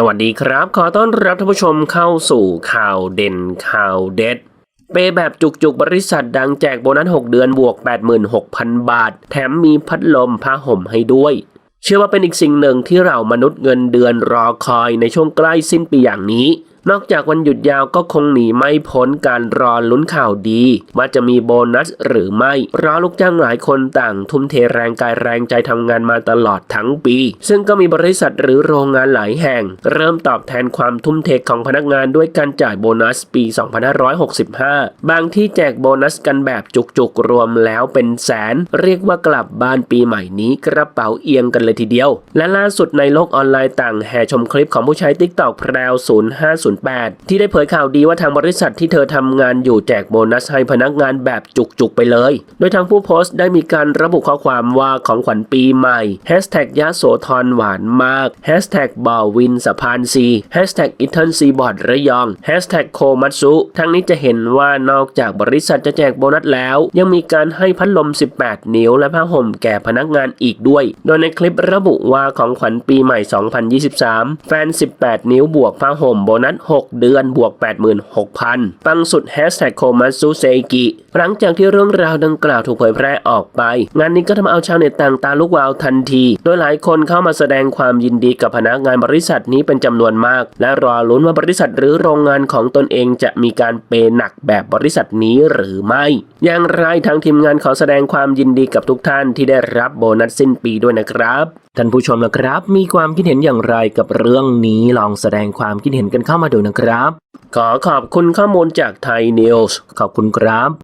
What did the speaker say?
สวัสดีครับ ขอต้อนรับท่านผู้ชมเข้าสู่ข่าวเด่นข่าวเด็ด เปแบบจุกๆ บริษัทดังแจกโบนัส 6 เดือนบวก 86,000 บาท แถมมีพัดลมผ้าห่มให้ด้วย เชื่อว่าเป็นอีกสิ่งหนึ่งที่เรามนุษย์เงินเดือนรอคอยในช่วงใกล้สิ้นปีอย่างนี้ นอกจากวันหยุดยาวก็คงหนีไม่พ้นการรอลุ้นข่าวดี ว่าจะมีโบนัสหรือไม่เพราะลูกจ้างหลายคนต่าง ทุ่มเทแรงกายแรงใจทำงานมาตลอดทั้งปี ซึ่งก็มีบริษัทหรือโรงงานหลายแห่ง เริ่มตอบแทนความทุ่มเทของพนักงานด้วยการจ่ายโบนัสปี 2565 บางที่แจกโบนัสกันแบบจุกๆรวมแล้วเป็นแสน เรียกว่ากลับบ้านปีใหม่นี้กระเป๋าเอียงกันเลยทีเดียว และล่าสุดในโลกออนไลน์ต่างแห่ชมคลิปของผู้ใช้ TikTok แพรว0508 ที่ได้เผยข่าวดีว่าทางบริษัทที่เธอทำงานอยู่แจกโบนัสให้พนักงานแบบจุกๆไปเลย โดยทางผู้โพสต์ได้มีการระบุข้อความว่าของขวัญปีใหม่ Hashtag ยะโสธรหวานมาก Hashtag บ่อวินสะพานซี Hashtag อิทเทิลซีบอร์ดระยอง Hashtag โคมัตสุทั้งนี้จะเห็นว่านอกจากบริษัทจะแจกโบนัสแล้ว ยังมีการให้พัดลม 18 นิ้วและผ้าห่มแก่พนักงานอีกด้วย โดยในคลิประบุว่าของขวัญปีใหม่ 2023 แฟน 18 นิ้วบวกผ้าห่มโบนัส6 เดือนบวก 86,000 ปังสุด Hashtag โคมัตสุเซกิหลังจากที่เรื่องราวดังกล่าวถูกเผยแพร่ออกไป งานนี้ก็ทำเอาชาวเน็ตต่างตาลุกวาวทันที โดยหลายคนเข้ามาแสดงความยินดีกับพนักงานบริษัทนี้เป็นจำนวนมาก และรอลุ้นว่าบริษัทหรือโรงงานของตนเองจะมีการเปย์หนักแบบบริษัทนี้หรือไม่ อย่างไรทางทีมงานขอแสดงความยินดีกับทุกท่านที่ได้รับโบนัสสิ้นปีด้วยนะครับท่านผู้ชมนะครับ มีความคิดเห็นอย่างไรกับเรื่องนี้ลองแสดงความคิดเห็นกันเข้ามาดูนะครับ ขอขอบคุณข้อมูลจากไทยนิวส์ขอบคุณครับ